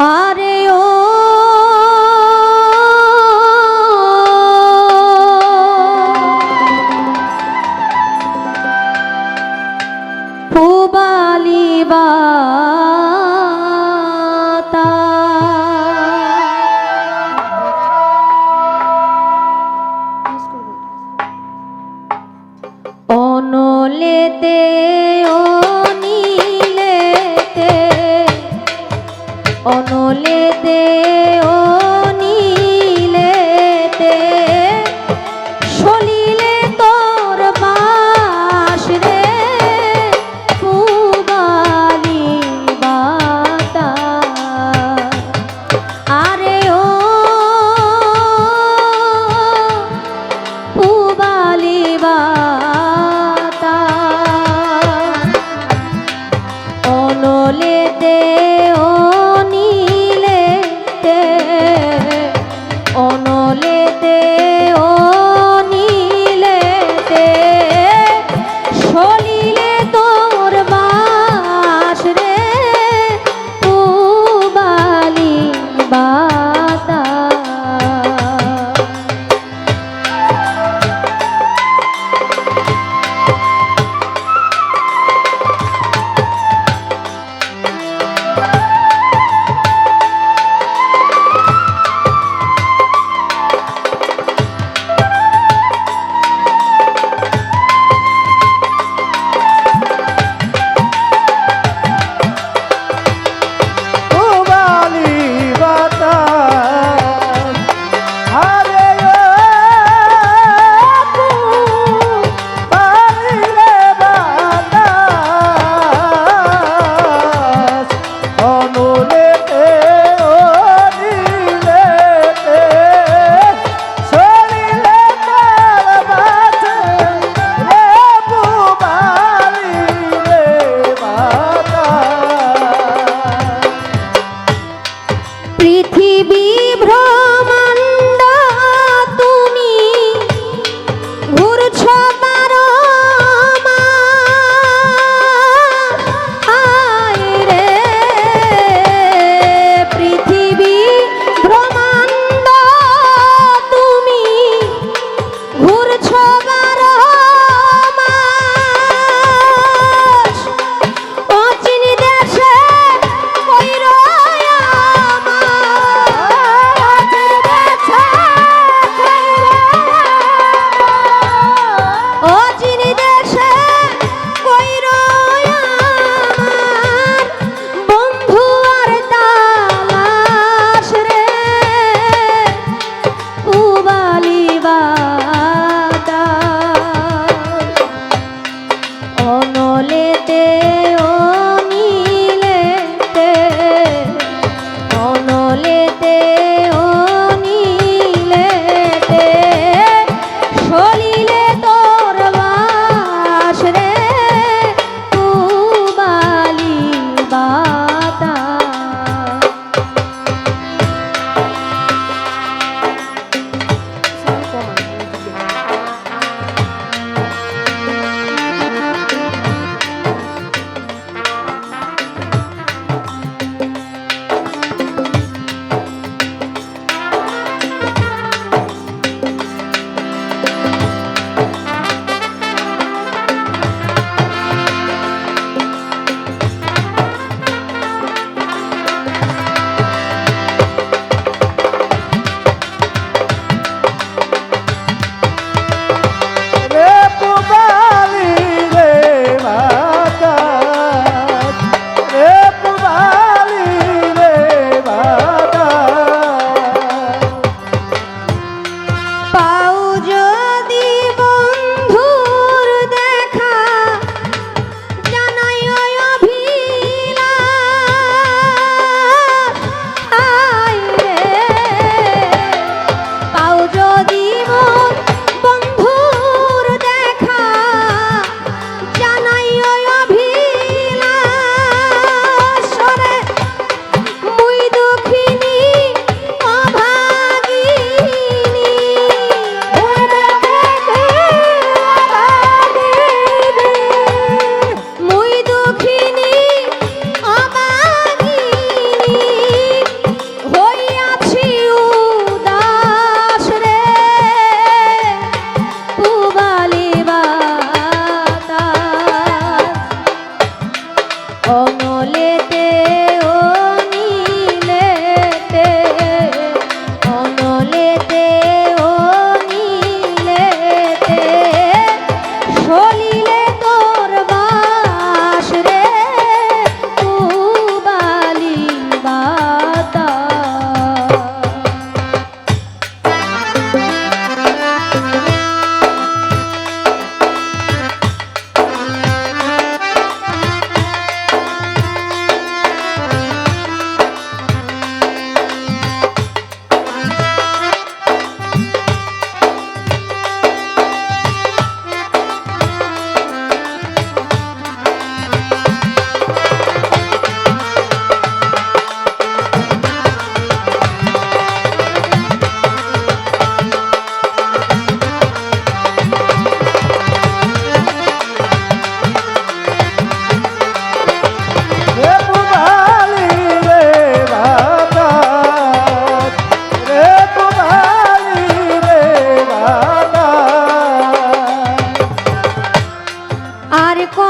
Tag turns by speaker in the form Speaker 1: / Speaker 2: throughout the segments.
Speaker 1: আরে ও। পুবালি বা অনলেতে অনলেতে ও নীলেতে সলিলে তোর বাস রে পুবালি বাতা আরে ও পুবালি বাতা অনলেতে বিভ্র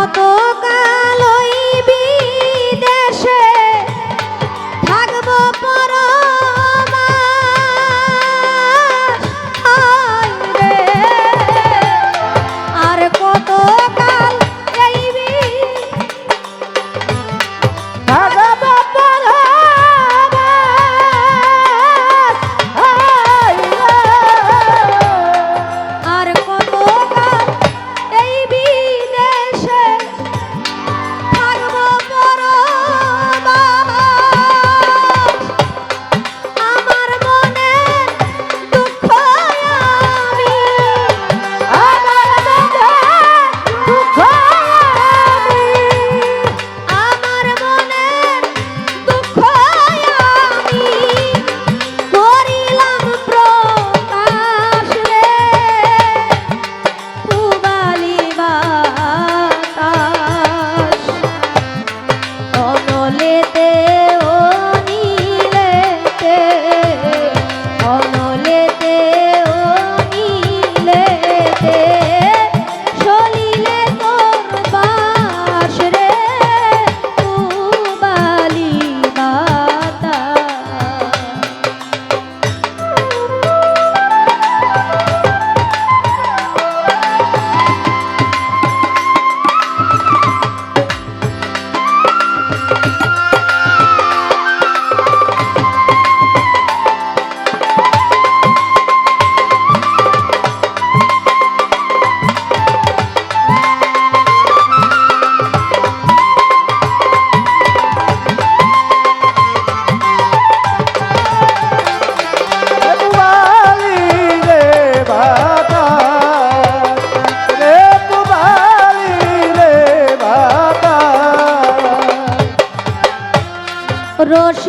Speaker 1: মতো রস